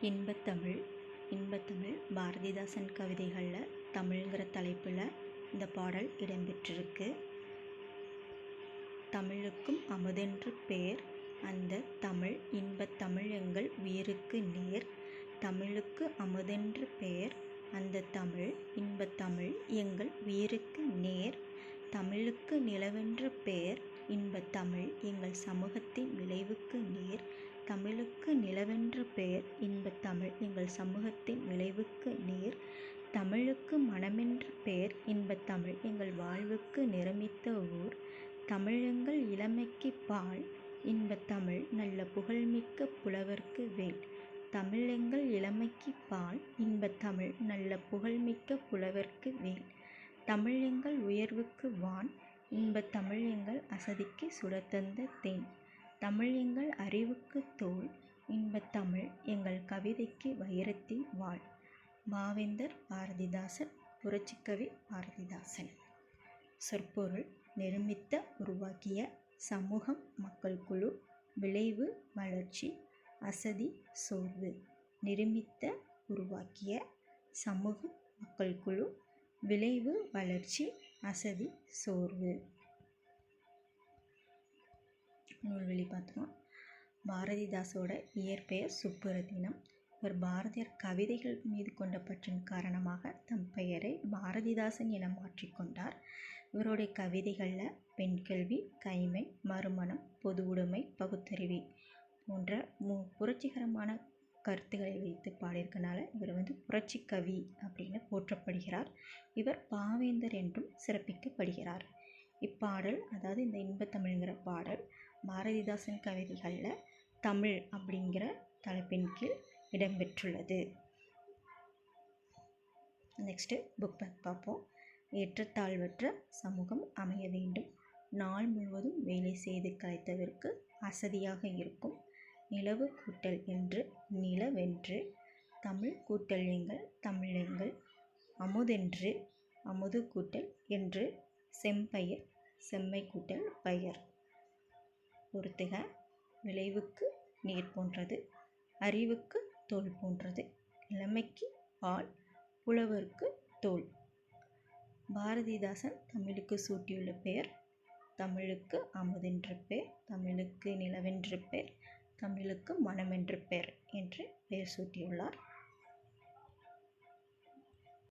இன்பத்தமிழ் இன்பத்தமிழ் பாரதிதாசன் கவிதைகளில் தமிழ்ங்கிற தலைப்பில் இந்த பாடல் இடம்பெற்றிருக்கு. தமிழுக்கும் அமுதென்று பேர். அந்த தமிழ் இன்பத்தமிழ் எங்கள் உயிருக்கு நேர். தமிழுக்கு அமுதென்று பெயர் அந்த தமிழ் இன்பத்தமிழ் எங்கள் உயிருக்கு நேர். தமிழுக்கு நிலவென்று பெயர் இன்பத்தமிழ் எங்கள் சமூகத்தின் விளைவுக்கு நீர் தமிழுக்கு நிலவென்று பெயர். இன்பத் தமிழ் எங்கள் சமூகத்தின் விளைவுக்கு நீர் தமிழுக்கு மனமென்று பெயர். இன்பத் தமிழ் எங்கள் வாழ்வுக்கு நிரமித்த ஊர். தமிழ் எங்கள் பால். இன்பத் தமிழ் நல்ல புகழ்மிக்க புலவர்க்கு வேல். தமிழ் எங்கள் பால். இன்பத் தமிழ் நல்ல புகழ்மிக்க புலவர்க்கு வேல். தமிழ் எங்கள் உயர்வுக்கு வான். இன்பத் தமிழ் எங்கள் அசதிக்கு சுடர்தந்த தேன். தமிழ் எங்கள் அறிவுக்குத் தோல் இன்பத் தமிழ் எங்கள் கவிதைக்கு வைரத்தின் வாள். பாவேந்தர் பாரதிதாசன் புரட்சிக்கவி பாரதிதாசன். சொற்பொருள் நிருமித்த உருவாக்கிய சமூகம் மக்கள் குழு விளைவு வளர்ச்சி அசதி சோர்வு. நிருமித்த உருவாக்கிய சமூகம் மக்கள் குழு விளைவு வளர்ச்சி அசதி சோர்வு. நூல்வெளி பார்த்தோம் பாரதிதாசோட இயற்பெயர் சுப்புரத்தினம் இவர் பாரதியார் கவிதைகள் மீது கொண்ட பற்றின் காரணமாக தம் பெயரை பாரதிதாசன் என மாற்றிக்கொண்டார் இவருடைய கவிதைகளில் பெண்கல்வி கைமை மறுமணம் பொது உடைமை பகுத்தறிவி போன்ற மு புரட்சிகரமான கருத்துக்களை வைத்து பாடியிருக்கனால இவர் வந்து புரட்சி கவி அப்படின்னு போற்றப்படுகிறார். இவர் பாவேந்தர் என்றும் சிறப்பிக்கப்படுகிறார். இப்பாடல் அதாவது இந்த இன்பத்தமிழ்ங்கிற பாடல் பாரதிதாசன் கவிதைகளில் தமிழ் அப்படிங்கிற தலைப்பின் கீழ் இடம்பெற்றுள்ளது. நெக்ஸ்ட்டு புக் பேக் பார்ப்போம். ஏற்றத்தாழ்வற்ற சமூகம் அமைய வேண்டும். நாள் முழுவதும் வேலை செய்து கலைத்தவருக்கு அசதியாக இருக்கும் நிலவு கூட்டல் என்று நிலவென்று தமிழ் கூட்டல் எங்கள் தமிழெங்கள் அமுதென்று அமுது கூட்டல் என்று செம்பயிர் செம்மை கூட்டல் பயிர். பொறுத்துக விளைவுக்கு நீர் போன்றது அறிவுக்கு தோல் போன்றது இளமைக்கு பால் புலவருக்கு தோல். பாரதிதாசன் தமிழுக்கு சூட்டியுள்ள பெயர் தமிழுக்கு அமுதென்ற பேர் தமிழுக்கு நிலவென்ற பேர் தமிழுக்கு மனமென்ற பெயர் என்று பெயர் சூட்டியுள்ளார்.